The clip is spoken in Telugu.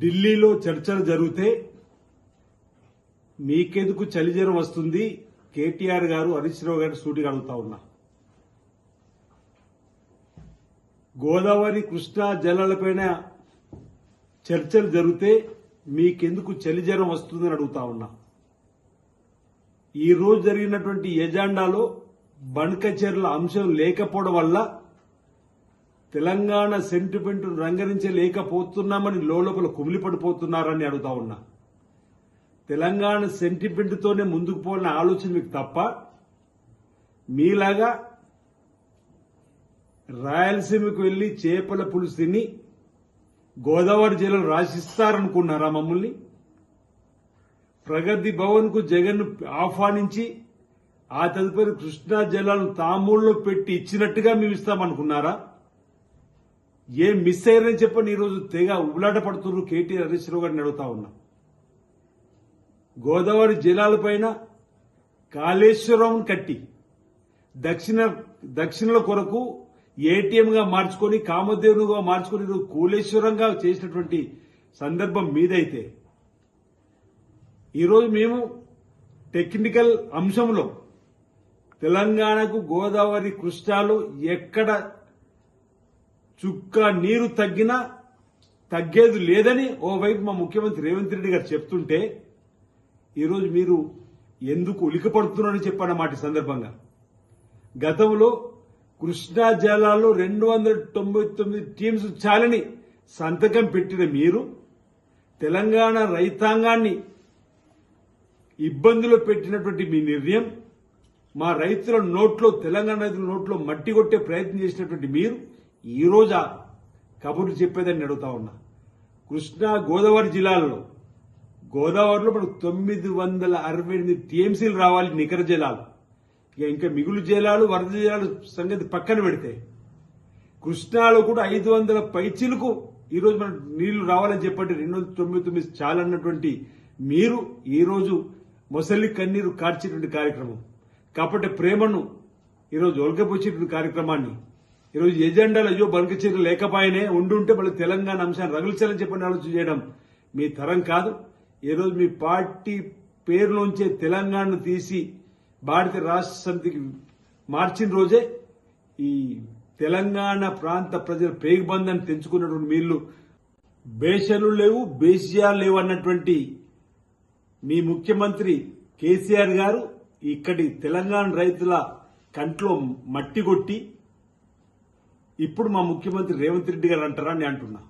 ఢిల్లీలో చర్చలు జరిగితే మీకెందుకు చలిజరం వస్తుంది? కేటీఆర్ గారు హరీష్ రావు గారు సూటిగా అడుగుతా ఉన్నా. గోదావరి కృష్ణా జలాలపైన చర్చలు జరిగితే మీకెందుకు చలిజరం వస్తుందని అడుగుతా ఉన్నా. ఈరోజు జరిగినటువంటి ఎజెండాలో బణకచెర్ల అంశం లేకపోవడం వల్ల తెలంగాణ సెంటిమెంట్ రంగరించలేకపోతున్నామని లోపల కుమిలిపడిపోతున్నారని అడుగుతా ఉన్నా. తెలంగాణ సెంటిమెంట్తోనే ముందుకు పోవాలనే ఆలోచన మీకు తప్ప మీలాగా రాయలసీమకు వెళ్ళి చేపల పులుసు తిని గోదావరి జిల్లాలో రాసిస్తారనుకున్నారా మమ్మల్ని? ప్రగతి భవన్కు జగన్ ఆహ్వానించి ఆ తదుపరి కృష్ణా జలాలను తామూల్లో పెట్టి ఇచ్చినట్టుగా మేము ఇస్తామనుకున్నారా? ఏం మిస్ అయ్యారని చెప్పని ఈరోజు తెగ ఉబలాట పడుతున్నారు కేటీఆర్ హరీష్ రావు గారిని అడుగుతా ఉన్నా. గోదావరి జలాలపైన కాళేశ్వరం కట్టి దక్షిణ దక్షిణల కొరకు ఏటీఎంగా మార్చుకొని కామదేవునిగా మార్చుకొని ఈరోజు కూలేశ్వరంగా చేసినటువంటి సందర్భం మీదైతే ఈరోజు మేము టెక్నికల్ అంశంలో తెలంగాణకు గోదావరి కృష్ణాలు ఎక్కడ చుక్క నీరు తగ్గినా తగ్గేది లేదని ఓవైపు మా ముఖ్యమంత్రి రేవంత్ రెడ్డి గారు చెప్తుంటే ఈరోజు మీరు ఎందుకు ఉలికపడుతున్నారని చెప్పాను ఈ సందర్భంగా. గతంలో కృష్ణా జలాల్లో రెండు వందల తొంభై తొమ్మిది టీమ్స్ చాలని సంతకం పెట్టిన మీరు తెలంగాణ రైతాంగాన్ని ఇబ్బందులు పెట్టినటువంటి మీ నిర్ణయం మా రైతుల నోట్లో తెలంగాణ రైతుల నోట్లో మట్టి కొట్టే ప్రయత్నం చేసినటువంటి మీరు ఈ రోజా కబుర్లు చెప్పేదని అడుగుతా ఉన్నా. కృష్ణా గోదావరి జిల్లాల్లో గోదావరిలో మనకు తొమ్మిది వందల అరవై ఎనిమిది టీఎంసీలు రావాలి నికర జలాలు. ఇక ఇంకా మిగులు జలాలు వరద జలాలు సంగతి పక్కన పెడితే కృష్ణాలో కూడా ఐదు వందల పైచీలకు ఈరోజు మనం నీళ్ళు రావాలని చెప్పండి. రెండు వందల తొమ్మిది తొమ్మిది చాలన్నటువంటి మీరు ఈరోజు మొసలి కన్నీరు కార్చేటువంటి కార్యక్రమం. కాబట్టి ప్రేమను ఈరోజు ఒలకపోచేటువంటి కార్యక్రమాన్ని ఈరోజు ఎజెండాలు అయ్యో బనకచీర లేకపోయినే ఉండుంటే మళ్ళీ తెలంగాణ అంశాన్ని రగులుచాలని చెప్పని ఆలోచన చేయడం మీ తరం కాదు. ఈరోజు మీ పార్టీ పేరులోంచే తెలంగాణను తీసి భారత రాష్ట్ర సమితికి మార్చిన రోజే ఈ తెలంగాణ ప్రాంత ప్రజల పేగుబంధాన్ని తెంచుకున్నటువంటి మీరు బేషలు లేవు బేసియాలు లేవు అన్నటువంటి మీ ముఖ్యమంత్రి కేసీఆర్ గారు ఇక్కడి తెలంగాణ రైతుల కంట్లో మట్టి కొట్టి ఇప్పుడు మా ముఖ్యమంత్రి రేవంత్ రెడ్డి గారు అంటారా అని అంటున్నా.